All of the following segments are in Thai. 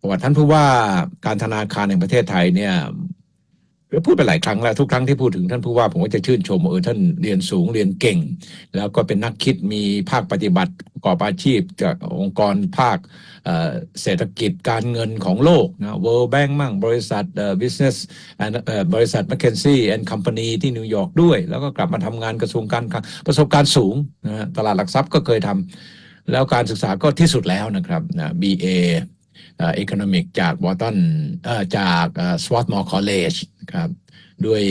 ประวัติท่านผู้ว่าการธนาคารแห่งประเทศไทยเนี่ยพูดไปหลายครั้งแล้วทุกครั้งที่พูดถึงท่านผู้ว่าผมก็จะชื่นชมว่าเออท่านเรียนสูงเรียนเก่ง แล้วก็เป็นนักคิดมีภาคปฏิบัติประกอบอาชีพจากองค์กรภาคเศรษฐกิจการเงินของโลกนะ World Bank มั่งบริษัท Business and บริษัท McKinsey and Company ที่นิวยอร์กด้วย แล้วก็กลับมาทำงานกระทรวงการคลังประสบการณ์สูงนะตลาดหลักทรัพย์ก็เคยทำแล้วการศึกษาก็ที่สุดแล้วนะครับนะ BA เอ่อ Economic จากวอตันเอ่อจากเอ่อ Swarthmore College นะครับด้วย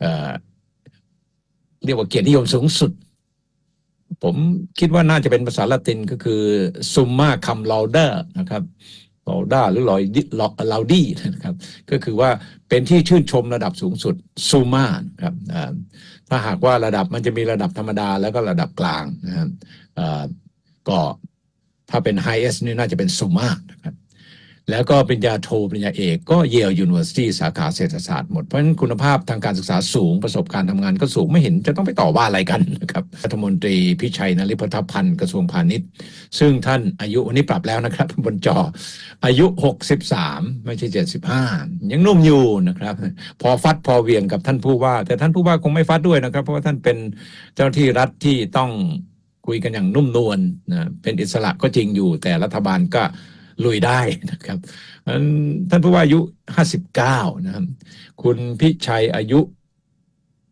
เอ่อเรียกว่าเกียรตินิยมสูงสุด ผมคิดว่าน่าจะเป็นภาษาละตินก็คือ summa cum laude นะครับ lauda หรือ laudi laudi นะครับ ก็คือว่าเป็นที่ชื่นชมระดับสูงสุด summa นะครับอ่าถ้าหากว่าระดับมันจะมีระดับธรรมดาแล้วก็ระดับกลางนะครับอ่าก็ ถ้าเป็น highest นี่น่าจะเป็น summa นะครับแล้วก็ปริญญาโทปริญญาเอกก็เยลยูนิเวอร์ซิตี้สาขาเศรษฐศาสตร์หมด เพราะฉะนั้นคุณภาพทางการศึกษาสูงประสบการณ์ทำงานก็สูงไม่เห็นจะต้องไปต่อว่าอะไรกันนะครับรัฐมนตรีพิชัยนริพัฒพันธ์กระทรวงพาณิชย์ ซึ่งท่านอายุวันนี้ปรับแล้วนะครับ บนจออายุ 63 ไม่ใช่ 75 ยังนุ่มอยู่นะครับ พอฟัดพอเวียงกับท่านผู้ว่า แต่ท่านผู้ว่าคงไม่ฟัดด้วยนะครับ เพราะว่าท่านเป็นเจ้าที่รัฐที่ต้อง คุยกันอย่างนุ่มนวลนะเป็นอิสระก็จริงอยู่ แต่รัฐบาลก็ลุยได้นะครับเพราะฉะนั้นท่านผู้ว่าอายุ 59 นะครับ คุณพิชัยอายุ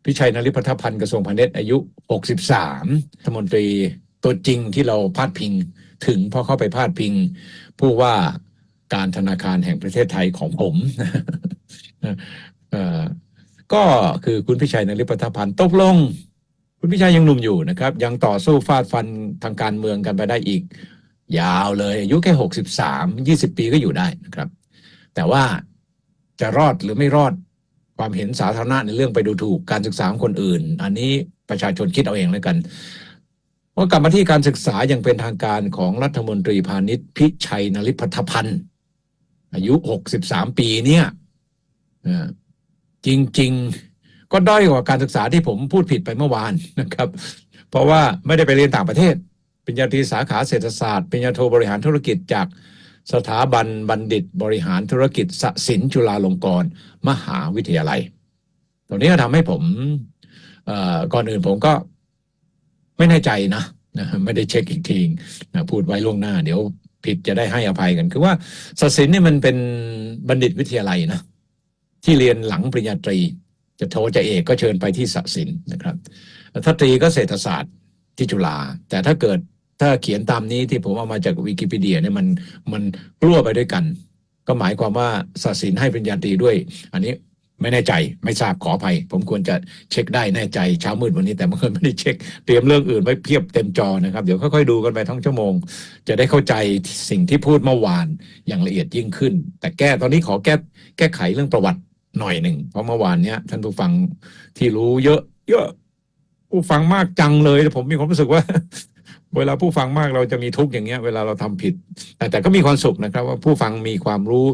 พิชัยนริพัฒพันธ์กระทรวงพาณิชย์อายุ 63 รัฐมนตรีตัวจริงที่เราพาดพิงถึงพราะเข้าไปพาดพิง ผู้ว่าการธนาคารแห่งประเทศไทยของผมก็คือคุณพิชัยนริพัฒพันธ์ตกลง คุณพิชัยยังหนุ่มอยู่นะครับ ยังต่อสู้ฟาดฟันทางการเมืองกันไปได้อีก ยาวเลยอายุแค่หกสิบสามยี่สิบปีก็อยู่ได้นะครับ แต่ว่าจะรอดหรือไม่รอดความเห็นสาธารณะในเรื่องไปดูถูกการศึกษาของคนอื่น อันนี้ประชาชนคิดเอาเองแล้วกันว่ากลับมาที่การศึกษาอย่างเป็นทางการของรัฐมนตรีพาณิชย์พิชัยนริพัฒพันธ์อายุหกสิบสามปีเนี่ยเอ่อจริง ๆ ก็ด้อยกว่าการศึกษาที่ผมพูดผิดไปเมื่อวานนะครับ เพราะว่าไม่ได้ไปเรียนต่างประเทศปริญญาตรีสาขาเศรษฐศาสตร์ปริญญาโทบริหารธุรกิจจากสถาบันบัณฑิตบริหารธุรกิจสศิลป์จุฬาลงกรณ์มหาวิทยาลัย ตรงนี้ก็ทำให้ผมก่อนอื่นผมก็ไม่แน่ใจนะนะไม่ได้เช็คอีกทีนะพูดไว้ล่วงหน้า เดี๋ยวผิดจะได้ให้อภัยกัน คือว่าสศิลป์นี่มันเป็นบัณฑิตวิทยาลัยนะที่เรียนหลังปริญญาตรี จะโทจะเอกก็เชิญไปที่สศิลป์นะครับถ้าตรีก็เศรษฐศาสตร์ที่จุฬาแต่ถ้าเกิดถ้าเขียนตามนี้ที่ผมเอามาจากวิกิพีเดียเนี่ยมันมันกลัวไปด้วยกัน ก็หมายความว่าศาสินให้ปริญญาตรีด้วย อันนี้ไม่แน่ใจไม่ทราบขออภัย ผมควรจะเช็คได้แน่ใจเช้ามืดวันนี้แต่เมื่อคืนไม่ได้เช็ค เตรียมเรื่องอื่นไว้เพียบเต็มจอนะครับ เดี๋ยวค่อยๆดูกันไปทั้งชั่วโมง จะได้เข้าใจสิ่งที่พูดเมื่อวานอย่างละเอียดยิ่งขึ้น แต่แก้ตอนนี้ขอแก้แก้ไขเรื่องประวัติ หน่อยหนึ่งเพราะเมื่อวานเนี้ยท่านผู้ฟังที่รู้เยอะเยอะผู้ฟังมากจังเลย ผมมีความรู้สึกว่า เวลาผู้ฟังมากเราจะมีทุกข์อย่างเงี้ย เวลาเราทำผิด แต่แต่ก็มีความสุขนะครับ ว่าผู้ฟังมีความรู้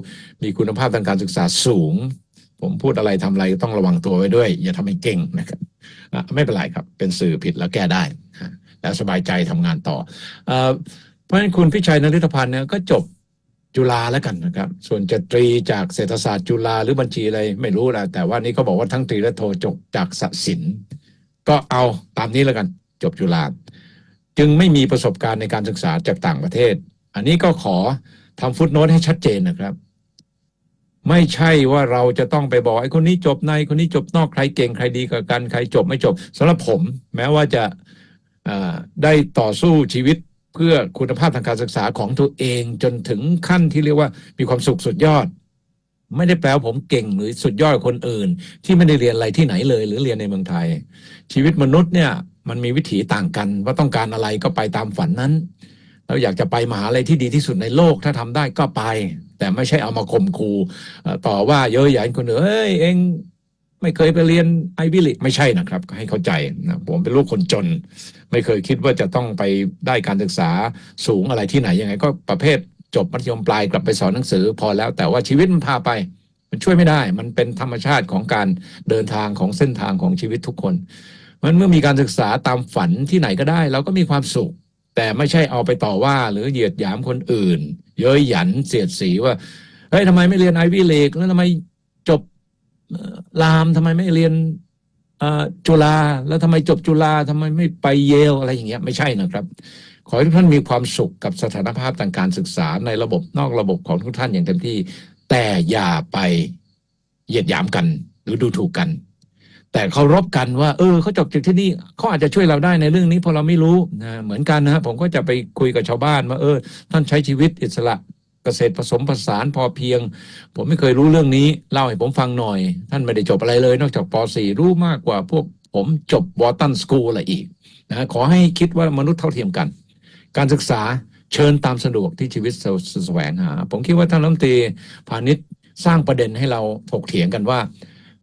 มีคุณภาพทางการศึกษาสูง ผมพูดอะไรทำอะไรต้องระวังตัวไว้ด้วย อย่าทำให้เก่งนะครับไม่เป็นไรครับ เป็นสื่อผิดแล้วแก้ได้แล้วสบายใจทำงานต่อเอเพราะฉะนั้นคุณพิชัยนริธพันธ์เนี่ยก็จบ จุฬาแล้วกันนะครับ ส่วนจะตรีจากเศรษฐศาสตร์จุฬาหรือบัญชีอะไรไม่รู้นะแต่ว่านี้เขาบอกว่าทั้งตรีและโทจบจากศศิลป์ก็เอาตามนี้แล้วกัน จบจุฬาจึงไม่มีประสบการณ์ในการศึกษาจากต่างประเทศ อันนี้ก็ขอทำฟุตโนตให้ชัดเจนนะครับ ไม่ใช่ว่าเราจะต้องไปบอกไอ้คนนี้จบในคนนี้จบนอกใครเก่งใครดีกว่ากันใครจบไม่จบสำหรับผม แม้ว่าจะได้ต่อสู้ชีวิต เพื่อคุณภาพทางการศึกษาของตัวเองจนถึงขั้นที่เรียกว่ามีความสุขสุดยอด ไม่ได้แปลว่าผมเก่งหรือสุดยอดคนอื่น ที่ไม่ได้เรียนอะไรที่ไหนเลย หรือเรียนในเมืองไทย ชีวิตมนุษย์เนี่ยมันมีวิถีต่างกันว่าต้องการอะไรก็ไปตามฝันนั้นเราอยากจะไปมหาลัยที่ดีที่สุดในโลกถ้าทำได้ก็ไป แต่ไม่ใช่เอามาข่มขู่ต่อว่าเยอะใหญ่คนเฮ้ยเอง ไม่เคยไปเรียนไอวิลิไม่ใช่นะครับ ให้เข้าใจนะผมเป็นลูกคนจน ไม่เคยคิดว่าจะต้องไปได้การศึกษาสูงอะไรที่ไหนยังไง ก็ประเภทจบมัธยมปลายกลับไปสอนหนังสือพอแล้วแต่ว่าชีวิตมันพาไป มันช่วยไม่ได้ มันเป็นธรรมชาติของการเดินทางของเส้นทางของชีวิตทุกคนมันเมื่อมีการศึกษาตามฝันที่ไหนก็ได้ เราก็มีความสุข แต่ไม่ใช่เอาไปต่อว่าหรือเหยียดหยามคนอื่น เย้ยหยันเสียดสีว่าเฮ้ยทำไมไม่เรียนไอวิเลกแล้วทำไมจบ รามทำไมไม่เรียนจุฬาแล้วทำไมจบจุฬาทำไมไม่ไปเยลอะไรอย่างเงี้ยไม่ใช่นะครับ ขอให้ทุกท่านมีความสุขกับสถานภาพทางการศึกษาในระบบนอกระบบของทุกท่านอย่างเต็มที่ แต่อย่าไปเหยียดหยามกัน หรือดูถูกกัน แต่เคารพกันว่า เออเขาจบจากที่นี่เขาอาจจะช่วยเราได้ในเรื่องนี้เพราะเราไม่รู้นะเหมือนกันนะฮะผมก็จะไปคุยกับชาวบ้านว่าเออ ท่านใช้ชีวิตอิสระ เกษตรผสมผสานพอเพียง ผมไม่เคยรู้เรื่องนี้เล่าให้ผมฟังหน่อย ท่านไม่ได้จบอะไรเลย นอกจากป .4 รู้มากกว่าพวกผมจบวอตันสกูลอะไรอีกนะขอให้คิดว่ามนุษย์เท่าเทียมกัน การศึกษาเชิญตามสะดวกที่ชีวิตแสวงหา ผมคิดว่าท่านรัฐมนตรีพาณิชย์สร้างประเด็นให้เราถกเถียงกันว่า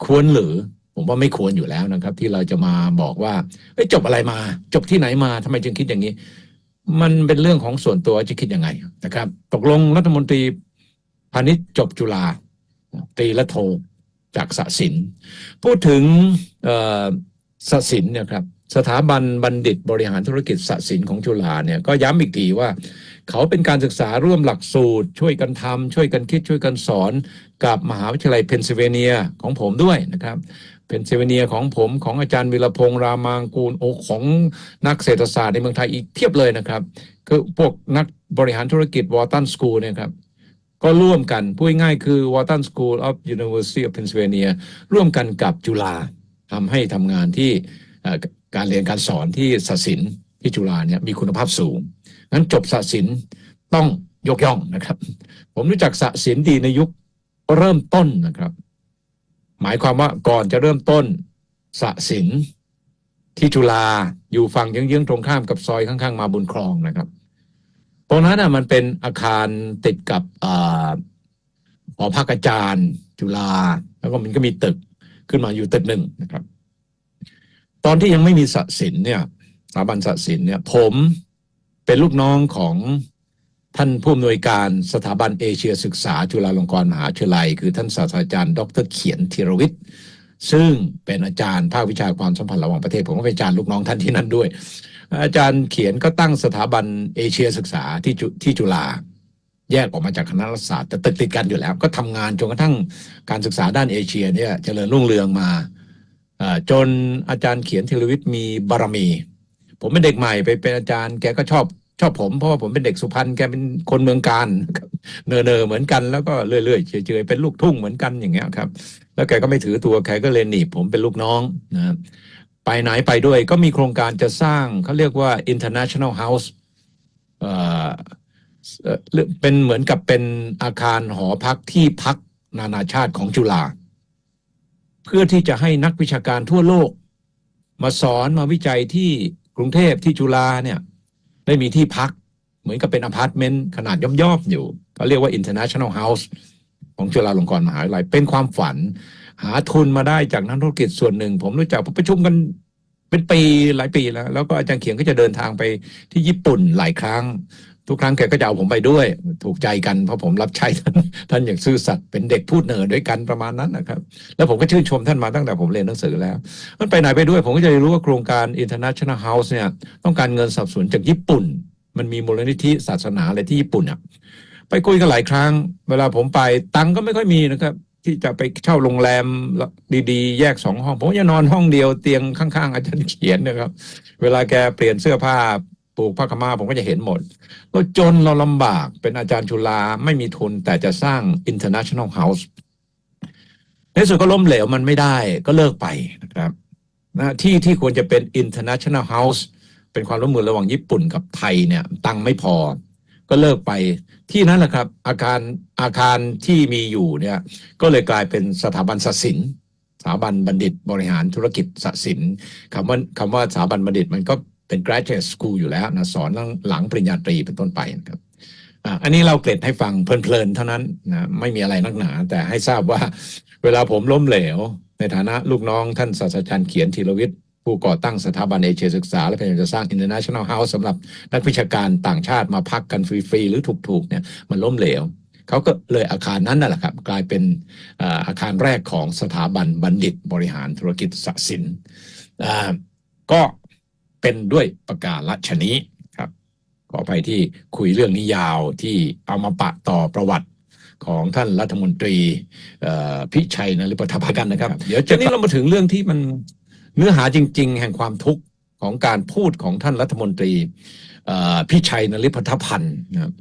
ควรหรือผมว่าไม่ควรอยู่แล้วนะครับ ที่เราจะมาบอกว่าจบอะไรมา จบที่ไหนมาทำไมจึงคิดอย่างนี้ มันเป็นเรื่องของส่วนตัวจะคิดยังไงนะครับ ตกลงรัฐมนตรีพาณิชย์จบจุฬาตรีละโทจากสศิลป์พูดถึงเอ่อสศิลป์เนี่ยครับสถาบันบัณฑิตบริหารธุรกิจสศิลป์ของจุฬาเนี่ยก็ย้ำอีกทีว่า เขาเป็นการศึกษาร่วมหลักสูตร ช่วยกันทำช่วยกันคิดช่วยกันสอน กับมหาวิทยาลัยเพนซิลเวเนียของผมด้วยนะครับ เพนเซเวเนียของผมของอาจารย์วิรพงษ์รามางกูลโอของนักเศรษฐศาสตร์ในเมืองไทยอีกเพียบเลยนะครับ คือพวกนักบริหารธุรกิจวอตันสกูลเนี่ยครับก็ร่วมกัน พูดง่ายคือ Wharton School of University of Pennsylvania ร่วมกันกับจุฬาทำให้ทำงานที่การเรียนการสอนที่ศศิลป์ที่จุฬาเนี่ยมีคุณภาพสูงนั้นจบศศิลป์ต้องยกย่องนะครับ ผมรู้จักศศิลป์ดีในยุคเริ่มต้นนะครับ หมายความว่าก่อนจะเริ่มต้นศศิลป์ที่จุฬาอยู่ฝั่งเยื้องๆตรงข้ามกับซอยข้างๆ มาบุญครองนะครับ ตรงนั้นน่ะมันเป็นอาคารติดกับอหอพักอาจารย์ จุฬาแล้วก็มันก็มีตึกขึ้นมาอยู่ตึกหนึ่งนะครับ ตอนที่ยังไม่มีสศิลป์เนี่ยสถาบันสศิลป์เนี่ย ผมเป็นลูกน้องของ ท่านผู้อำนวยการสถาบันเอเชียศึกษา จุฬาลงกรณ์มหาวิทยาลัย คือท่านศาสตราจารย์ ดรเขียนธีรวิทย์ซึ่งเป็นอาจารย์ภาควิชาความสัมพันธ์ระหว่างประเทศ ผมก็เป็นอาจารย์ลูกน้องท่านที่นั่นด้วย อาจารย์เขียนก็ตั้งสถาบันเอเชียศึกษาที่จุที่จุฬาแยกออกมาจากคณะรัฐศาสตร์แต่ตึกติดกันอยู่แล้ว ก็ทำงานจนกระทั่งการศึกษาด้านเอเชียเนี่ยเจริญรุ่งเรืองมาจนอาจารย์เขียนธีรวิทย์มีบารมี ผมเป็นเด็กใหม่ไปเป็นอาจารย์แกก็ชอบ ชอบผมเพราะว่าผมเป็นเด็กสุพรรณแกเป็นคนเมืองการเนอเนอเหมือนกันแล้วก็เรื่อยๆเฉยๆเป็นลูกทุ่งเหมือนกันอย่างเงี้ยครับ แล้วแกก็ไม่ถือตัวแกก็เลยหนีผมเป็นลูกน้องนะไปไหนไปด้วยก็มีโครงการจะสร้างเขาเรียกว่า international house เอ่อเป็นเหมือนกับเป็นอาคารหอพักที่พักนานาชาติของจุฬาเพื่อที่จะให้นักวิชาการทั่วโลก มาสอนมาวิจัยที่กรุงเทพที่จุฬาเนี่ย ได้มีที่พักเหมือนกับเป็นอพาร์ตเมนต์ขนาดย่อมๆอยู่เขาเรียกว่า international house ของจุฬาลงกรณ์มหาวิทยาลัยเป็นความฝัน หาทุนมาได้จากนักธุรกิจส่วนหนึ่ง ผมรู้จักประชุมกันเป็นปีหลายปีแล้ว แล้วก็อาจารย์เขียงก็จะเดินทางไปที่ญี่ปุ่นหลายครั้ง ทุกครั้งแกก็จะเอาผมไปด้วย ถูกใจกันเพราะผมรับใช้ท่านท่านอย่างซื่อสัตย์เป็นเด็กพูดเหนือด้วยกันประมาณนั้นนะครับ แล้วผมก็ชื่นชมท่านมาตั้งแต่ผมเรียนหนังสือแล้ว มันไปไหนไปด้วย ผมก็จะรู้ว่าโครงการ international house เนี่ยต้องการเงินสนับสนุนจากญี่ปุ่น มันมีมูลนิธิศาสนาอะไรที่ญี่ปุ่นอะไปคุยกันหลายครั้ง เวลาผมไปตังก็ไม่ค่อยมีนะครับที่จะไปเช่าโรงแรมดีๆ แยกสองห้อง ผมจะนอนห้องเดียวเตียงข้าง ๆ อาจารย์เขียนนะครับ เวลาแกเปลี่ยนเสื้อผ้า ปลูกผ้าขมาผมก็จะเห็นหมด ก็จนเราลำบากเป็นอาจารย์ชุลาไม่มีทุนแต่จะสร้าง international house ในสุดก็ล้มเหลวมันไม่ได้ก็เลิกไปนะครับนะที่ที่ควรจะเป็น international house เป็นความร่วมมือระหว่างญี่ปุ่นกับไทยเนี่ย ตังค์ไม่พอ ก็เลิกไปที่นั้นแหละครับ อาคารอาคารที่มีอยู่เนี่ย ก็เลยกลายเป็นสถาบันศศิลป์สถาบันบัณฑิตบริหารธุรกิจศศิลป์คำว่าคำว่าสถาบันบัณฑิตมันก็ เป็น graduate school อยู่แล้วนะสอนหลังปริญญาตรีเป็นต้นไปนะครับอันนี้เราเกร็ดให้ฟังเพลินๆเท่านั้นนะไม่มีอะไรนักหนา แต่ให้ทราบว่าเวลาผมล้มเหลว ในฐานะลูกน้องท่านศาสตราจารย์เขียนธีรวิทย์ผู้ก่อตั้งสถาบันเอเชียศึกษา และพยายามจะสร้าง international house สำหรับนักวิชาการต่างชาติมาพักกันฟรี ๆ หรือถูก ๆ เนี่ยมันล้มเหลว เขาก็เลยอาคารนั้นนั่นแหละครับ กลายเป็นอาคารแรกของสถาบันบัณฑิตบริหารธุรกิจศศิลป์ก็ เป็นด้วยประกาศชนี้ครับ ขออภัยที่คุยเรื่องนี้ยาวที่เอามาปะต่อประวัติของท่านรัฐมนตรีเอ่อพิชัยนฤปทพักันนะครับ เดี๋ยวจะนี้เรามาถึงเรื่องที่มันเนื้อหาจริง ๆ แห่งความทุกข์ของการพูดของท่านรัฐมนตรีเอ่อพิชัยนฤปทพันธ์นะครับ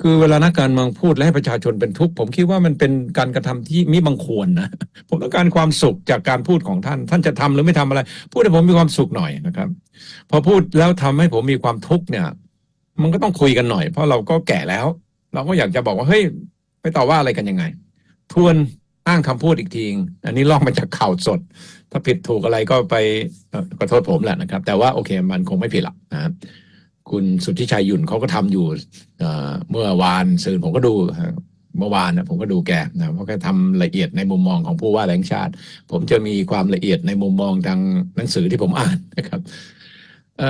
คือเวลานักการเมืองพูดและให้ประชาชนเป็นทุกข์ผมคิดว่ามันเป็นการกระทำที่มิบังควรนะผมต้องการความสุขจากการพูดของท่าน ท่านจะทำหรือไม่ทำอะไร พูดให้ผมมีความสุขหน่อยนะครับ พอพูดแล้วทำให้ผมมีความทุกข์เนี่ย มันก็ต้องคุยกันหน่อย เพราะเราก็แก่แล้ว เราก็อยากจะบอกว่าเฮ้ยไปต่อว่าอะไรกันยังไง ทวนอ้างคำพูดอีกทีอันนี้ลอกมาจากข่าวสด ถ้าผิดถูกอะไรก็ไปขอโทษผมแหละนะครับ แต่ว่าโอเคมันคงไม่ผิดหรอกนะครับ คุณสุทธิชัยหยุ่นเขาก็ทำอยู่เอเมื่อวานสื่อผมก็ดูเมื่อวานนะผมก็ดูแกนะเพราะแกทำละเอียดในมุมมองของผู้ว่าแรงชาติ ผมจะมีความละเอียดในมุมมองทางหนังสือที่ผมอ่านนะครับเอ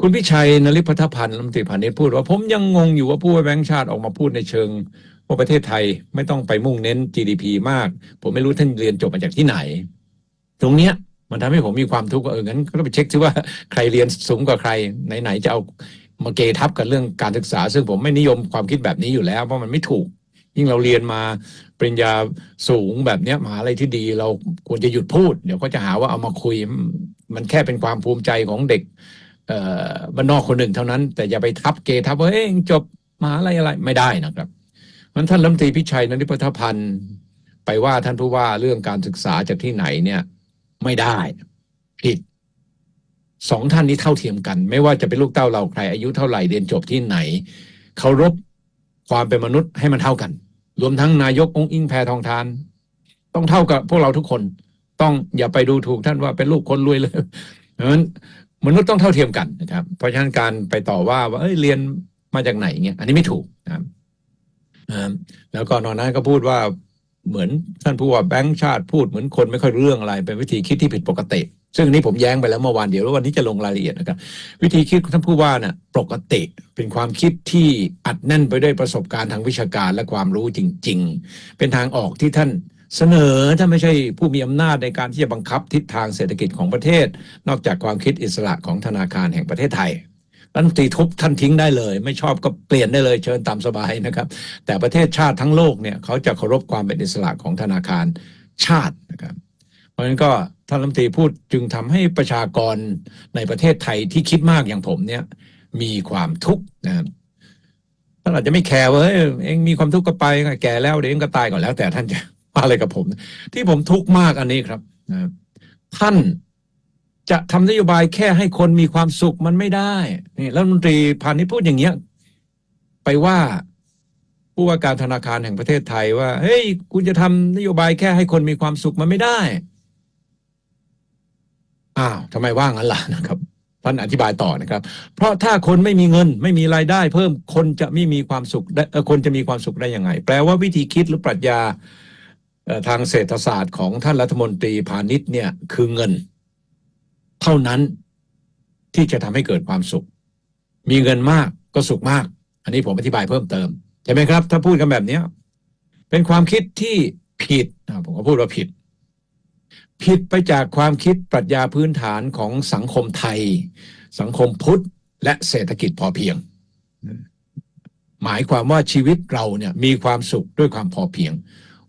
คุณพิชัยนริพัฒพันธ์รัฐมนตรีพาณิชย์พูดว่าผมยังงงอยู่ว่าผู้ว่าแบงค์ชาติออกมาพูดในเชิงว่าประเทศไทยไม่ต้องไปมุ่งเน้น GDP มาก ผมไม่รู้ท่านเรียนจบมาจากที่ไหน ตรงเนี้ย มันทำให้ผมมีความทุกข์ว่าเอองั้นก็ต้องไปเช็คซิว่าใครเรียนสูงกว่าใครไหนๆจะเอามาเกทับกับเรื่องการศึกษา ซึ่งผมไม่นิยมความคิดแบบนี้อยู่แล้วเพราะมันไม่ถูก ยิ่งเราเรียนมาปริญญาสูงแบบเนี้ยมหาอะไรที่ดี เราควรจะหยุดพูด เดี๋ยวก็จะหาว่าเอามาคุย มันแค่เป็นความภูมิใจของเด็กเอ่อบ้านนอกคนหนึ่งเท่านั้น แต่อย่าไปทับเกทับว่าเฮ้ยจบมหาอะไรอะไรไม่ได้นะครับมันท่านรัฐมนตรีพิชัยนริพัฒพันธ์ไปว่าท่านผู้ว่าเรื่องการศึกษาจากที่ไหนเนี่ย ไม่ได้ผิดสองท่านนี้เท่าเทียมกัน ไม่ว่าจะเป็นลูกเต้าเราใคร อายุเท่าไหร่เรียนจบที่ไหนเคารพความเป็นมนุษย์ให้มันเท่ากัน รวมทั้งนายกองค์อิงแพทองทาน ต้องเท่ากับพวกเราทุกคน ต้องอย่าไปดูถูกท่านว่าเป็นลูกคนรวยเลยเพราะฉะนั้นมนุษย์ต้องเท่าเทียมกันนะครับ เพราะฉะนั้นการไปต่อว่าว่าเอ้ยเรียนมาจากไหนเงี้ยอันนี้ไม่ถูกนะครับแล้วก็นอกนั้นก็พูดว่า เหมือนท่านผู้ว่าแบงค์ชาติพูดเหมือนคนไม่ค่อยรู้เรื่องอะไรเป็นวิธีคิดที่ผิดปกติ ซึ่งนี้ผมแย้งไปแล้วเมื่อวานเดี๋ยวแล้ววันนี้จะลงรายละเอียดนะครับ วิธีคิดท่านผู้ว่าน่ะปกติเป็นความคิดที่อัดแน่นไปด้วยประสบการณ์ทางวิชาการและความรู้จริง ๆ เป็นทางออกที่ท่านเสนอท่านไม่ใช่ผู้มีอำนาจในการที่จะบังคับทิศทางเศรษฐกิจของประเทศ นอกจากความคิดอิสระของธนาคารแห่งประเทศไทย รัฐมนตรีทุบท่านทิ้งได้เลย ไม่ชอบก็เปลี่ยนได้เลยเชิญตามสบายนะครับ แต่ประเทศชาติทั้งโลกเนี่ยเขาจะเคารพความเป็นอิสระของธนาคารชาตินะครับ เพราะฉะนั้นก็ท่านรัฐมนตรีพูดจึงทำให้ประชากรในประเทศไทยที่คิดมากอย่างผมเนี่ยมีความทุกข์นะครับท่านอาจจะไม่แคร์ว่าเอ้ยเองมีความทุกข์ก็ไปแก่แล้วเดี๋ยวเองก็ตายก่อนแล้ว แต่ท่านจะว่าอะไรกับผม ที่ผมทุกข์มากอันนี้ครับนะครับท่าน จะทำนโยบายแค่ให้คนมีความสุขมันไม่ได้นี่รัฐมนตรีพาณิชย์พูดอย่างเงี้ยไปว่าผู้ว่าการธนาคารแห่งประเทศไทยว่า เฮ้ยคุณจะทำนโยบายแค่ให้คนมีความสุขมันไม่ได้อ้าวทำไมว่างั้นล่ะนะครับท่านอธิบายต่อนะครับ เพราะถ้าคนไม่มีเงินไม่มีรายได้ เพิ่มคนจะไม่มีความสุขคนจะมีความสุขได้ยังไง แปลว่าวิธีคิดหรือปรัชญาทางเศรษฐศาสตร์ของท่านรัฐมนตรีพาณิชย์เนี่ยคือเงิน เท่านั้นที่จะทำให้เกิดความสุข มีเงินมากก็สุขมาก อันนี้ผมอธิบายเพิ่มเติมใช่ไหมครับ ถ้าพูดกันแบบเนี้ยเป็นความคิดที่ผิดผมก็พูดว่าผิด ผิดไปจากความคิดปรัชญาพื้นฐานของสังคมไทย สังคมพุทธ และเศรษฐกิจพอเพียง หมายความว่าชีวิตเราเนี่ยมีความสุขด้วยความพอเพียง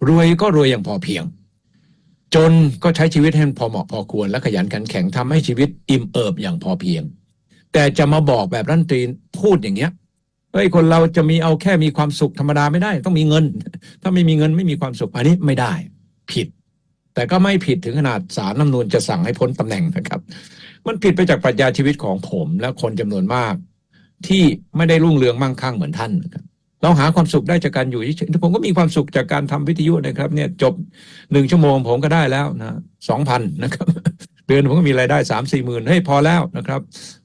รวยก็รวยอย่างพอเพียง จนก็ใช้ชีวิตให้พอเหมาะพอควรและขยันขันแข็งทำให้ชีวิตอิ่มเอิบอย่างพอเพียง แต่จะมาบอกแบบรัฐมนตรีพูดอย่างเงี้ยเฮ้ยคนเราจะมีเอาแค่มีความสุขธรรมดาไม่ได้ ต้องมีเงิน ถ้าไม่มีเงินไม่มีความสุขอันนี้ไม่ได้ ผิด แต่ก็ไม่ผิดถึงขนาดสารน้ำนูนจะสั่งให้พ้นตำแหน่งนะครับ มันผิดไปจากปรัชญาชีวิตของผมและคนจำนวนมาก ที่ไม่ได้รุ่งเรืองมั่งคั่งเหมือนท่านนะครับ เราหาความสุขได้จากการอยู่เฉยผมก็มีความสุขจากการทำวิทยุนะครับ เนี่ยจบหนึ่งชั่วโมงผมก็ได้แล้วนะสองพันนะครับเดือนผมก็มีรายได้สามสี่หมื่นเฮ้ยพอแล้วนะครับ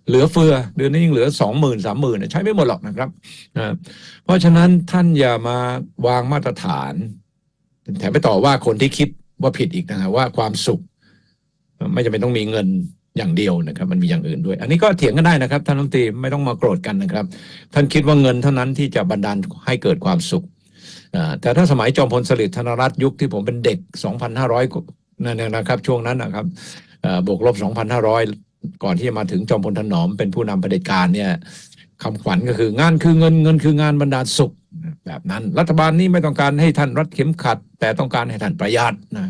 เหลือเฟือเดือนนี้ยังเหลือสองหมื่นสามหมื่นใช้ไม่หมดหรอกนะครับนะเพราะฉะนั้นท่านอย่ามาวางมาตรฐาน แถมไปต่อว่าคนที่คิดว่าผิดอีกนะฮะว่าความสุข ไม่จำเป็นต้องมีเงิน อย่างเดียวนะครับ มันมีอย่างอื่นด้วย อันนี้ก็เถียงกันได้นะครับท่านรัฐมนตรีไม่ต้องมาโกรธกันนะครับ ท่านคิดว่าเงินเท่านั้นที่จะบันดาลให้เกิดความสุขแต่ถ้าสมัยจอมพลสฤษดิ์ธนรัตน์ยุคที่ผมเป็นเด็ก 2,500นั่นนะครับ ช่วงนั้นนะครับเอ่อบวกลบ 2,500 ก่อนที่จะมาถึงจอมพลถนอมเป็นผู้นำเผด็จการเนี่ยคำขวัญก็คืองานคือเงินเงินคืองานบรรดาลสุขแบบนั้น รัฐบาลนี้ไม่ต้องการให้ท่านรัดเข็มขัด แต่ต้องการให้ท่านประหยัดนะ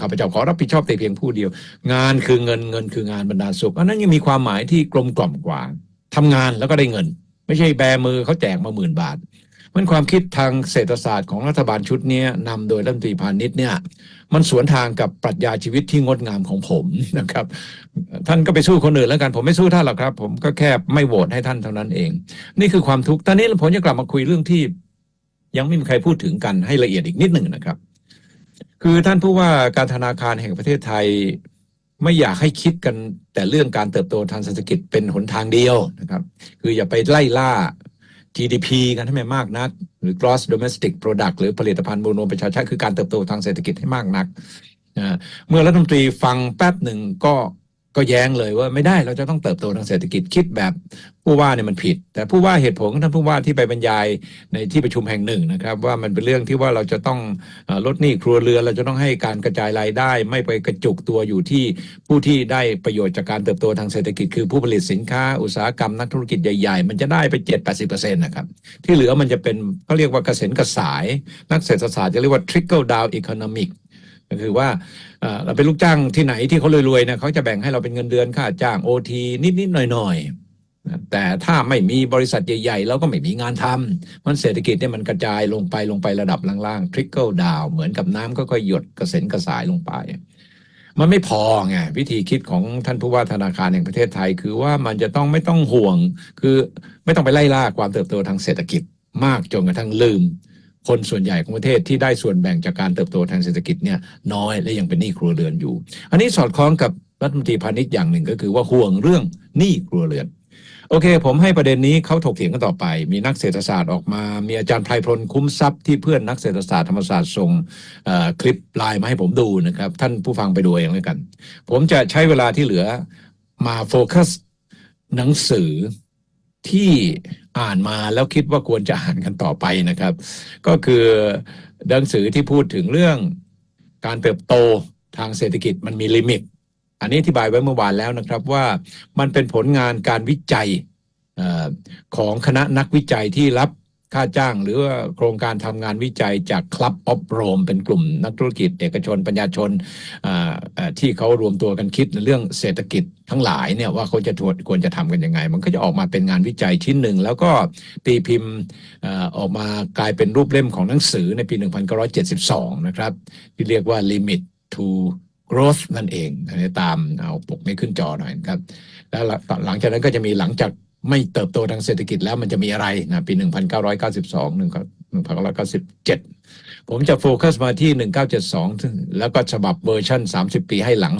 ข้าพเจ้าขอรับผิดชอบแต่เพียงผู้เดียว งานคือเงินเงินคืองานบรรดาสุข อันนั้นยังมีความหมายที่กลมกล่อมกว่าทำงานแล้วก็ได้เงิน ไม่ใช่แบมือเขาแจกมาหมื่นบาทมันความคิดทางเศรษฐศาสตร์ของรัฐบาลชุดนี้นำโดยรัฐมนตรีพาณิชย์เนี่ยมันสวนทางกับปรัชญาชีวิตที่งดงามของผมนะครับ ท่านก็ไปสู้คนอื่นแล้วกันผมไม่สู้ท่านหรอกครับ ผมก็แค่ไม่โหวตให้ท่านเท่านั้นเอง นี่คือความทุกข์ตอนนี้ผมจะกลับมาคุยเรื่องที่ ยังไม่มีใครพูดถึงกันให้ละเอียดอีกนิดหนึ่งนะครับ คือท่านผู้ว่าการธนาคารแห่งประเทศไทย ไม่อยากให้คิดกันแต่เรื่องการเติบโตทางเศรษฐกิจเป็นหนทางเดียวนะครับ คืออย่าไปไล่ล่า GDP กันให้มันมากนัก หรือ gross domestic product หรือผลิตภัณฑ์มวลรวมประชาชาติคือการเติบโตทางเศรษฐกิจให้มากนักนะเมื่อรัฐมนตรีฟังแป๊บหนึ่งก็ ก็แย้งเลยว่าไม่ได้เราจะต้องเติบโตทางเศรษฐกิจคิดแบบผู้ว่าเนี่ยมันผิด แต่ผู้ว่าเหตุผลของท่านผู้ว่าที่ไปบรรยายในที่ประชุมแห่งหนึ่งนะครับ ว่ามันเป็นเรื่องที่ว่าเราจะต้องลดหนี้ครัวเรือนเราจะต้องให้การกระจายรายได้ ไม่ไปกระจุกตัวอยู่ที่ผู้ที่ได้ประโยชน์จากการเติบโตทางเศรษฐกิจคือผู้ผลิตสินค้าอุตสาหกรรมนักธุรกิจใหญ่ๆ มันจะได้ไปเจ็ดแปดสิบเปอร์เซ็นต์นะครับที่เหลือมันจะเป็นเขาเรียกว่าเกษตรกระสาย นักเศรษฐศาสตร์จะเรียกว่า trickle down economic ก็คือว่าเราเป็นลูกจ้างที่ไหนที่เขารวยๆนะเขาจะแบ่งให้เราเป็นเงินเดือนค่าจ้างโอทีนิดๆหน่อยๆแต่ถ้าไม่มีบริษัทใหญ่ๆเราก็ไม่มีงานทำมันเศรษฐกิจเนี่ยมันกระจายลงไปลงไประดับล่างๆ trickle down เหมือนกับน้ำก็ค่อยๆหยดกระเซ็นกระสายลงไป มันไม่พอไงวิธีคิดของท่านผู้ว่าธนาคารแห่งประเทศไทย คือว่ามันจะต้องไม่ต้องห่วง คือไม่ต้องไปไล่ล่าความเติบโตทางเศรษฐกิจมากจนกระทั่งลืม คนส่วนใหญ่ของประเทศที่ได้ส่วนแบ่งจากการเติบโตทางเศรษฐกิจเนี่ยน้อยและยังเป็นหนี้ครัวเรือนอยู่ อันนี้สอดคล้องกับรัฐมนตรีพาณิชย์อย่างหนึ่งก็คือว่าห่วงเรื่องหนี้ครัวเรือนโอเค ผมให้ประเด็นนี้เขาถกเถียงกันต่อไป มีนักเศรษฐศาสตร์ออกมา มีอาจารย์ไพรพลคุ้มทรัพย์ที่เพื่อนนักเศรษฐศาสตร์ธรรมศาสตร์ส่งคลิปไลน์มาให้ผมดูนะครับ ท่านผู้ฟังไปดูเองแล้วกัน ผมจะใช้เวลาที่เหลือมาโฟกัสหนังสือ ที่อ่านมาแล้วคิดว่าควรจะอ่านกันต่อไปนะครับ ก็คือหนังสือที่พูดถึงเรื่องการเติบโตทางเศรษฐกิจมันมีลิมิต อันนี้อธิบายไว้เมื่อวานแล้วนะครับว่ามันเป็นผลงานการวิจัยของคณะนักวิจัยที่รับ ค่าจ้างหรือว่าโครงการทำงานวิจัยจากคลับออฟโรมเป็นกลุ่มนักธุรกิจ เอกชนปัญญาชนที่เขารวมตัวกันคิดในเรื่องเศรษฐกิจทั้งหลายเนี่ยว่าเขาจะควรควรจะทำกันยังไง มันก็จะออกมาเป็นงานวิจัยชิ้นหนึ่ง แล้วก็ตีพิมพ์ออกมากลายเป็นรูปเล่มของหนังสือในปี 1972 นะครับ ที่เรียกว่า Limit to Growth นั่นเองอันนี้ตามเอาปกนี้ขึ้นจอหน่อยครับ แล้วหลังจากนั้นก็จะมีหลังจาก ไม่เติบโตทางเศรษฐกิจแล้วมันจะมีอะไรนะปี 1992 1997 ผมจะโฟกัสมาที่ 1972 แล้วก็ฉบับเวอร์ชัน30 ปีให้หลัง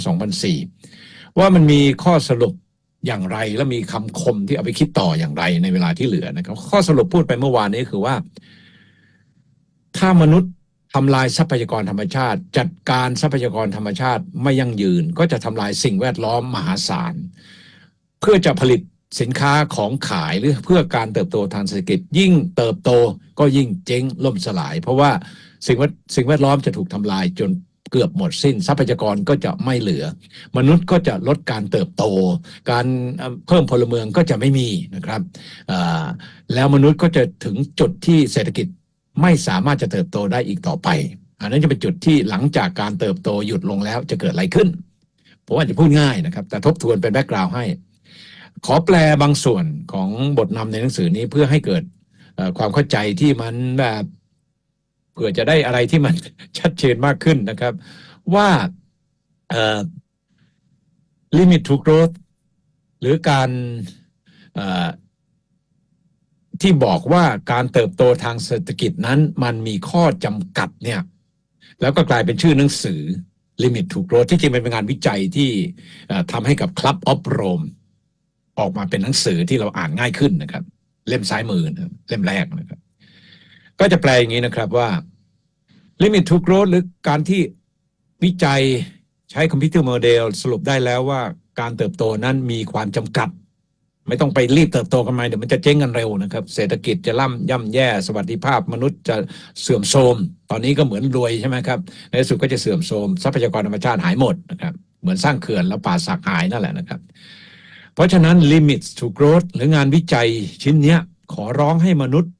2004 ว่ามันมีข้อสรุปอย่างไรและมีคำคมที่เอาไปคิดต่ออย่างไรในเวลาที่เหลือนะครับ ข้อสรุปพูดไปเมื่อวานนี้คือว่า ถ้ามนุษย์ทำลายทรัพยากรธรรมชาติ จัดการทรัพยากรธรรมชาติไม่ยั่งยืน ก็จะทำลายสิ่งแวดล้อมมหาศาล เพื่อจะผลิต สินค้าของขายหรือเพื่อการเติบโตทางเศรษฐกิจ ยิ่งเติบโตก็ยิ่งเจ๊งล่มสลาย เพราะว่าสิ่งแวดสิ่งแวดล้อมจะถูกทำลายจนเกือบหมดสิ้น ทรัพยากรก็จะไม่เหลือ มนุษย์ก็จะลดการเติบโต การเพิ่มพลเมืองก็จะไม่มีนะครับแล้วมนุษย์ก็จะถึงจุดที่เศรษฐกิจไม่สามารถจะเติบโตได้อีกต่อไป อันนั้นจะเป็นจุดที่หลังจากการเติบโตหยุดลงแล้วจะเกิดอะไรขึ้นผมอาจจะพูดง่ายนะครับ แต่ทบทวนเป็นแบ็กกราวด์ให้ ขอแปลบางส่วนของบทนำในหนังสือนี้เพื่อให้เกิดความเข้าใจที่มันแบบเผื่อจะได้อะไรที่มันชัดเจนมากขึ้นนะครับ ว่าเอ่อ limit to growth หรือการที่บอกว่าการเติบโตทางเศรษฐกิจนั้น มันมีข้อจำกัดเนี่ย แล้วก็กลายเป็นชื่อหนังสือ limit to growth ที่จริงเป็นงานวิจัยที่ทำให้กับ Club of Rome ออกมาเป็นหนังสือที่เราอ่านง่ายขึ้นนะครับ เล่มซ้ายมือนะเล่มแรกนะครับ ก็จะแปลอย่างนี้นะครับว่า limit to growth หรือการที่วิจัยใช้คอมพิวเตอร์โมเดลสรุปได้แล้วว่าการเติบโตนั้นมีความจำกัด ไม่ต้องไปรีบเติบโตกันมาเดี๋ยวมันจะเจ๊งกันเร็วนะครับ เศรษฐกิจจะล่ำย่ำแย่ สวัสดิภาพมนุษย์จะเสื่อมโทรม ตอนนี้ก็เหมือนรวยใช่ไหมครับ ในที่สุดก็จะเสื่อมโทรมทรัพยากรธรรมชาติหายหมดนะครับ เหมือนสร้างเขื่อนแล้วป่าสักหายนั่นแหละนะครับ เพราะฉะนั้น limits to growth หรืองานวิจัยชิ้นนี้ขอร้องให้มนุษย์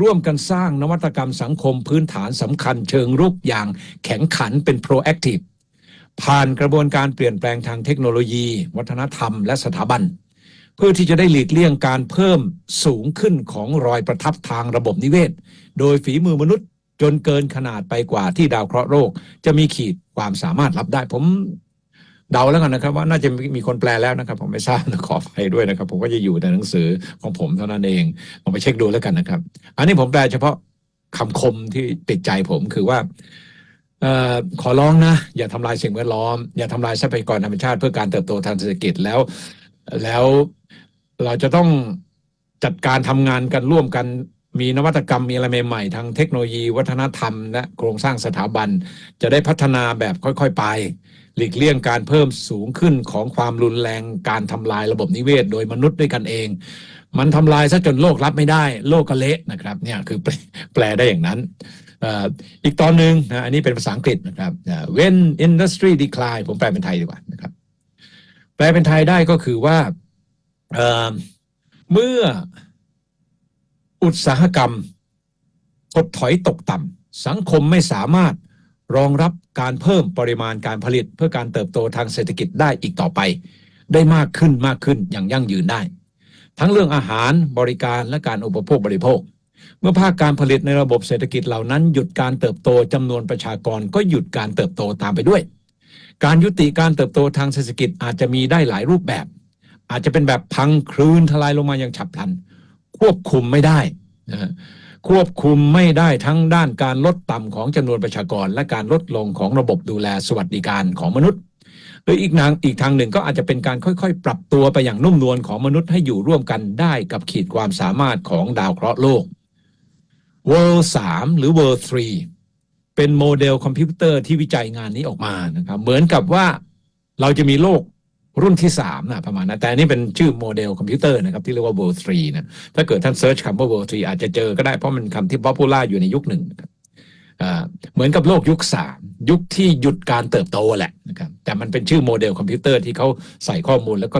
ร่วมกันสร้างนวัตกรรมสังคมพื้นฐานสำคัญเชิงรุกอย่างแข็งขันเป็น proactive ผ่านกระบวนการเปลี่ยนแปลงทางเทคโนโลยี วัฒนธรรมและสถาบัน เพื่อที่จะได้หลีกเลี่ยงการเพิ่มสูงขึ้นของรอยประทับทางระบบนิเวศ โดยฝีมือมนุษย์จนเกินขนาดไปกว่าที่ดาวเคราะห์โลกจะมีขีดความสามารถรับได้ผม เดาแล้วกันนะครับ ว่าน่าจะมีคนแปลแล้วนะครับ ผมไม่ทราบนะขออภัยด้วยนะครับ ผมก็จะอยู่ในหนังสือของผมเท่านั้นเองผมไปเช็คดูแล้วกันนะครับ อันนี้ผมแปลเฉพาะคำคมที่ติดใจผมคือว่าออขอร้องนะ อย่าทำลายสิ่งแวดล้อม อย่าทำลายทรัพยากรธรรมชาติเพื่อการเติบโตทางเศรษฐกิจแล้ว แล้วเราจะต้องจัดการทำงานกันร่วมกันมีนวัตกรรมมีอะไรใหม่ๆทางเทคโนโลยี วัฒนธรรม และโครงสร้างสถาบัน จะได้พัฒนาแบบค่อย ๆ ไป หลีกเลี่ยงการเพิ่มสูงขึ้นของความรุนแรงการทำลายระบบนิเวศ โดยมนุษย์ด้วยกันเอง มันทำลายซะจนโลกรับไม่ได้ โลกก็เละนะครับเนี่ยคือแปลได้อย่างนั้นอีกตอนหนึ่งนะอันนี้เป็นภาษาอังกฤษนะครับ when industry decline ผมแปลเป็นไทยดีกว่านะครับ แปลเป็นไทยได้ก็คือว่าเเมื่ออุตสาหกรรมถดถอยตกต่ำสังคมไม่สามารถ รองรับการเพิ่มปริมาณการผลิต เพื่อการเติบโตทางเศรษฐกิจได้อีกต่อไป ได้มากขึ้นมากขึ้นอย่างยั่งยืนได้ ทั้งเรื่องอาหารบริการและการอุปโภคบริโภค เมื่อภาคการผลิตในระบบเศรษฐกิจเหล่านั้น หยุดการเติบโตจำนวนประชากรก็หยุดการเติบโตตามไปด้วย การยุติการเติบโตทางเศรษฐกิจอาจจะมีได้หลายรูปแบบ อาจจะเป็นแบบพังคลืนทลายลงมาอย่างฉับพลัน ควบคุมไม่ได้นะ ควบคุมไม่ได้ทั้งด้านการลดต่ำของจำนวนประชากร และการลดลงของระบบดูแลสวัสดิการของมนุษย์ หรืออีกนางอีกทางหนึ่งก็อาจจะเป็นการค่อยๆ ปรับตัวไปอย่างนุ่มนวลของมนุษย์ให้อยู่ร่วมกันได้กับขีดความสามารถของดาวเคราะห์โลก World 3 หรือ World 3 เป็นโมเดลคอมพิวเตอร์ที่วิจัยงานนี้ออกมานะครับเหมือนกับว่าเราจะมีโลก รุ่นที่สามนะประมาณนั้นแต่นนี้เป็นชื่อโมเดลคอมพิวเตอร์นะครับ ที่เรียกว่า World 3นะถ้าเกิดท่านเซิร์ชคำว่า World 3อาจจะเจอก็ได้เพราะมันคำที่ popular อยู่ในยุคหนึ่งนะครับอ่าเหมือนกับโลกยุคสามยุคที่หยุดการเติบโตแหละนะครับแต่มันเป็นชื่อโมเดลคอมพิวเตอร์ที่เขาใส่ข้อมูลแล้วก็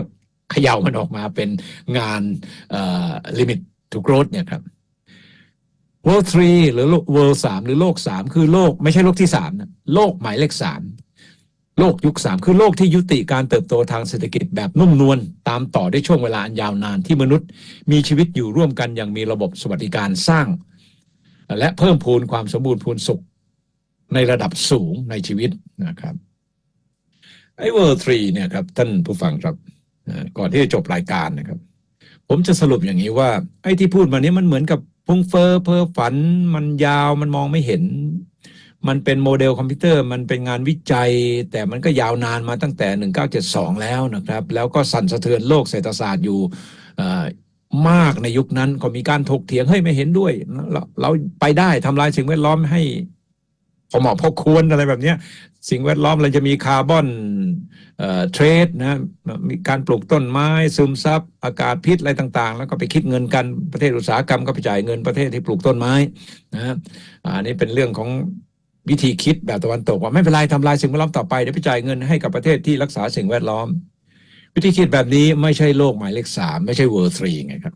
เขย่ามันออกมาเป็นงานเอ่อ limit to growth เนี่ยครับ World 3หรือ World 3 หรือโลก 3 คือโลกไม่ใช่โลกที่3นะโลกหมายเลข3 โลกยุค3คือโลกที่ยุติการเติบโตทางเศรษฐกิจแบบนุ่มนวลตามต่อได้ช่วงเวลาอันยาวนานที่มนุษย์ มีชีวิตอยู่ร่วมกันอย่างมีระบบสวัสดิการสร้าง และเพิ่มพูนความสมบูรณ์พูนสุขในระดับสูงในชีวิตนะครับไอ้ World 3เนี่ยครับท่านผู้ฟังครับก่อนที่จะจบรายการนะครับ ผมจะสรุปอย่างนี้ว่า ไอ้ที่พูดมานี้มันเหมือนกับพุ่งเฟอ้อเพ้อฝัน มันยาวมันมองไม่เห็น มันเป็นโมเดลคอมพิวเตอร์มันเป็นงานวิจัย แต่มันก็ยาวนานมาตั้งแต่ 1972 แล้วนะครับ แล้วก็สั่นสะเทือนโลกเศรษฐศาสตร์อยู่มากในยุคนั้นก็มีการถกเถียงเฮ้ยไม่เห็นด้วย เราเราไปได้ทำลายสิ่งแวดล้อมให้พอเหมาะพอควรอะไรแบบเนี้ยสิ่งแวดล้อมเราจะมีคาร์บอนเทรดนะมีการปลูกต้นไม้ซึมซับอากาศพิษอะไรต่าง ๆ แล้วก็ไปคิดเงินกันประเทศอุตสาหกรรมก็ไปจ่ายเงินประเทศที่ปลูกต้นไม้นะอันนี้เป็นเรื่องของ วิธีคิดแบบตะวันตกว่าไม่เป็นไรทำลายสิ่งแวดล้อมต่อไปเดี๋ยวไปจ่ายเงินให้กับประเทศที่รักษาสิ่งแวดล้อม วิธีคิดแบบนี้ไม่ใช่โลกหมายเลขสามไม่ใช่ World 3ไงครับ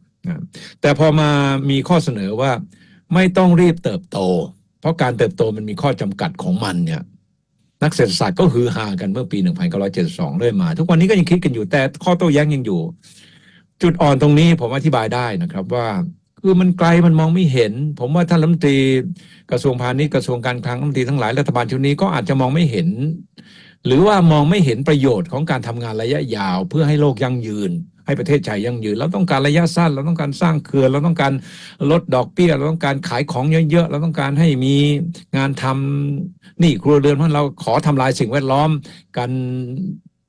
แต่พอมามีข้อเสนอว่าไม่ต้องรีบเติบโต เพราะการเติบโตมันมีข้อจำกัดของมันเนี่ยนักเศรษฐศาสตร์ก็ฮือฮากันเมื่อปี 1972 เรื่อยมา ทุกวันนี้ก็ยังคิดกันอยู่แต่ข้อโต้แย้งยังอยู่ จุดอ่อนตรงนี้ผมอธิบายได้นะครับว่า คือมันไกลมันมองไม่เห็น ผมว่าท่านรัฐมนตรีกระทรวงพาณิชย์กระทรวงการคลังรัฐมนตรีทั้งหลายรัฐบาลชุดนี้ก็อาจจะมองไม่เห็น หรือว่ามองไม่เห็นประโยชน์ของการทำงานระยะยาว เพื่อให้โลกยั่งยืน ให้ประเทศไทยยั่งยืนเราต้องการระยะสั้น เราต้องการสร้างเขื่อนเราต้องการลดดอกเบี้ยเราต้องการขายของเยอะๆเราต้องการให้มีงานทำนี่ครัวเรือนเพราะเราขอทำลายสิ่งแวดล้อมกัน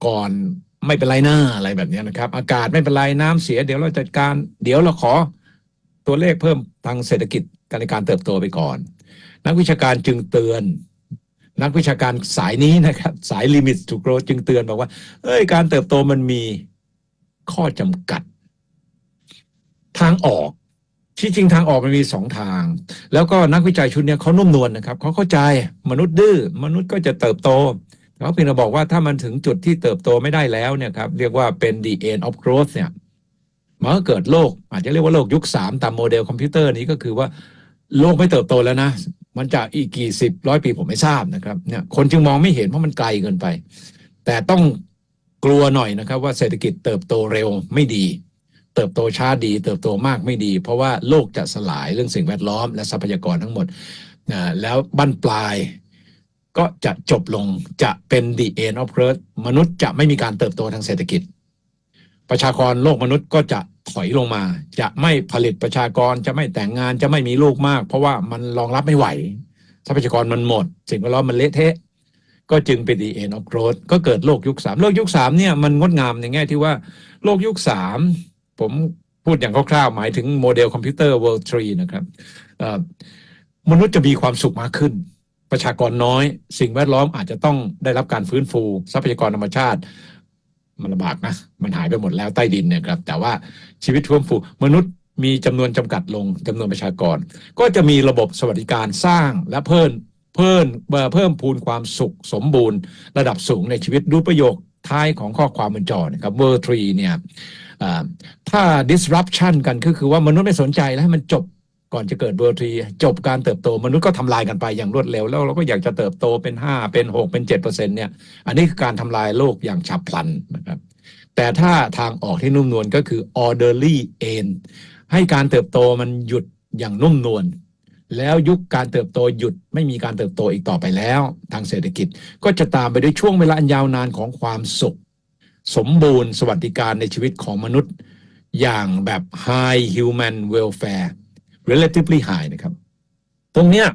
ก่อนไม่เป็นไรหน้าอะไรแบบนี้นะครับ อากาศไม่เป็นไรน้ำเสีย เดี๋ยวเราจัดการ เดี๋ยวเราขอ ตัวเลขเพิ่มทางเศรษฐกิจการในการเติบโตไปก่อน นักวิชาการจึงเตือน นักวิชาการสายนี้นะครับ สาย limit to growth จึงเตือนบอกว่า เอ้ยการเติบโตมันมีข้อจำกัด ทางออกที่จริงทางออกมันมีสองทาง แล้วก็นักวิจัยชุดนี้เขานุ่มนวลนะครับเขาเข้าใจมนุษย์ดื้อมนุษย์ก็จะเติบโตเขาเพียงแต่บอกว่าถ้ามันถึงจุดที่เติบโตไม่ได้แล้วเนี่ยครับเรียกว่าเป็น the end of growth เนี่ย มันก็เกิดโลก อาจจะเรียกว่าโลกยุคสามตามโมเดลคอมพิวเตอร์นี้ก็คือว่าโลกไม่เติบโตแล้วนะ มันจะอีกกี่สิบร้อยปีผมไม่ทราบนะครับเนี่ยคนจึงมองไม่เห็นเพราะมันไกลเกินไป แต่ต้องกลัวหน่อยนะครับ ว่าเศรษฐกิจเติบโตเร็วไม่ดี เติบโตช้าดี เติบโตมากไม่ดี เพราะว่าโลกจะสลายเรื่องสิ่งแวดล้อม และทรัพยากรทั้งหมดนะแล้วบั้นปลายก็จะจบลงจะเป็น the end of growth มนุษย์จะไม่มีการเติบโตทางเศรษฐกิจ ประชากรโลกมนุษย์ก็จะถอยลงมา จะไม่ผลิตประชากรจะไม่แต่งงานจะไม่มีลูกมาก เพราะว่ามันรองรับไม่ไหว ทรัพยากรมันหมด สิ่งแวดล้อมมันเละเทะ ก็จึงเป็น the end of growth ก็เกิดโลกยุคสามโลกยุคสามเนี่ยมันงดงามในแง่ที่ว่าโลกยุคสามผมพูดอย่างคร่าวๆหมายถึงโมเดลคอมพิวเตอร์ world tree นะครับมนุษย์จะมีความสุขมากขึ้น ประชากรน้อย สิ่งแวดล้อมอาจจะต้องได้รับการฟื้นฟู ทรัพยากรธรรมชาติ มันลำบากนะ มันหายไปหมดแล้วใต้ดินเนี่ยครับ แต่ว่าชีวิตฟื้นฟูมนุษย์มีจำนวนจำกัดลงจำนวนประชากร ก็จะมีระบบสวัสดิการสร้างและเพิ่มเพิ่มเพิ่มพูนความสุขสมบูรณ์ ระดับสูงในชีวิตดูประโยคท้ายของข้อความบนจอนะครับ World Tree เนี่ยถ้า disruption กันก็คือว่ามนุษย์ไม่สนใจแล้วให้มันจบ ก่อนจะเกิด World Tree จบการเติบโตมนุษย์ก็ทำลายกันไปอย่างรวดเร็ว แล้วเราก็อยากจะเติบโตเป็น 5 เป็น 6 เป็น7เปอร์เซ็นเนี่ยอันนี้คือการทำลายโลกอย่างฉับพลันนะครับแต่ถ้าทางออกที่นุ่มนวลก็คือ orderly end ให้การเติบโตมันหยุดอย่างนุ่มนวลแล้วยุคการเติบโตหยุดไม่มีการเติบโตอีกต่อไปแล้ว ทางเศรษฐกิจก็จะตามไปด้วยช่วงเวลาอันยาวนานของความสุข สมบูรณ์สวัสดิการในชีวิตของมนุษย์ อย่างแบบ high human welfare relatively high นะครับ ตรงเนี้ย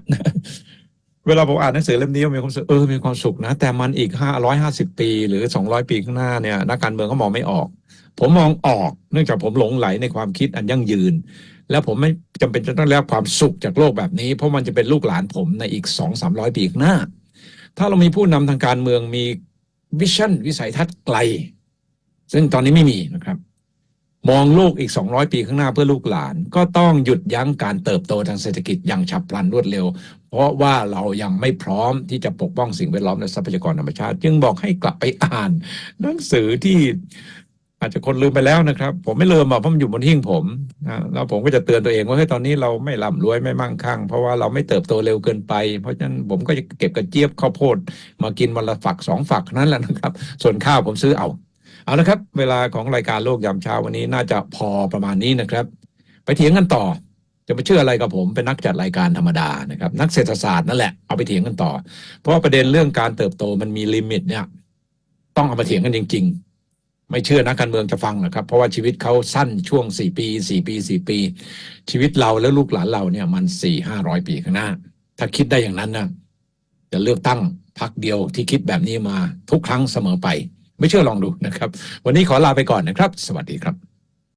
เวลาผมอ่านหนังสือเล่มนี้มีความสุขเออมีความสุขนะ แต่มันอีกห้าร้อยห้าสิบปี หรือสองร้อยปีข้างหน้าเนี่ยนักการเมืองเขามองไม่ออก ผมมองออก เนื่องจากผมหลงไหลในความคิดอันยั่งยืน แล้วผมไม่จำเป็นจะต้องได้รับความสุขจากโลกแบบนี้ เพราะมันจะเป็นลูกหลานผมในอีกสองสามร้อยปีข้างหน้า ถ้าเรามีผู้นำทางการเมืองมีวิชั่นวิสัยทัศน์ไกล ซึ่งตอนนี้ไม่มีนะครับ มองโลกอีก 200 ปีข้างหน้าเพื่อลูกหลาน ก็ต้องหยุดยั้งการเติบโตทางเศรษฐกิจอย่างฉับพลันรวดเร็ว เพราะว่าเรายังไม่พร้อมที่จะปกป้องสิ่งแวดล้อมและทรัพยากรธรรมชาติ จึงบอกให้กลับไปอ่านหนังสือที่อาจจะคนลืมไปแล้วนะครับ ผมไม่ลืมหรอกเพราะมันอยู่บนหิ้งผมนะแล้วผมก็จะเตือนตัวเองว่าเฮ้ยตอนนี้เราไม่ร่ำรวยไม่มั่งคั่ง เพราะว่าเราไม่เติบโตเร็วเกินไป เพราะฉะนั้นผมก็จะเก็บกระเจี๊ยบข้าวโพดมากินวันละฝักสองฝักนั่นแหละนะครับ ส่วนข้าวผมซื้อเอา เอาละครับ เวลาของรายการโลกยามเช้าวันนี้น่าจะพอประมาณนี้นะครับ ไปเถียงกันต่อ จะไปเชื่ออะไรกับผมเป็นนักจัดรายการธรรมดานะครับ นักเศรษฐศาสตร์นั่นแหละเอาไปเถียงกันต่อ เพราะประเด็นเรื่องการเติบโตมันมีลิมิตเนี่ย ต้องเอามาเถียงกันจริง ๆ ไม่เชื่อนักการเมืองจะฟังนะครับ เพราะว่าชีวิตเขาสั้นช่วงสี่ปีสี่ปีสี่ปี ชีวิตเราและลูกหลานเราเนี่ยมันสี่ห้าร้อยปีข้างหน้า ถ้าคิดได้อย่างนั้นนะจะเลือกตั้งพักเดียวที่คิดแบบนี้มาทุกครั้งเสมอไป ไม่เชื่อลองดูนะครับ วันนี้ขอลาไปก่อนนะครับ สวัสดีครับ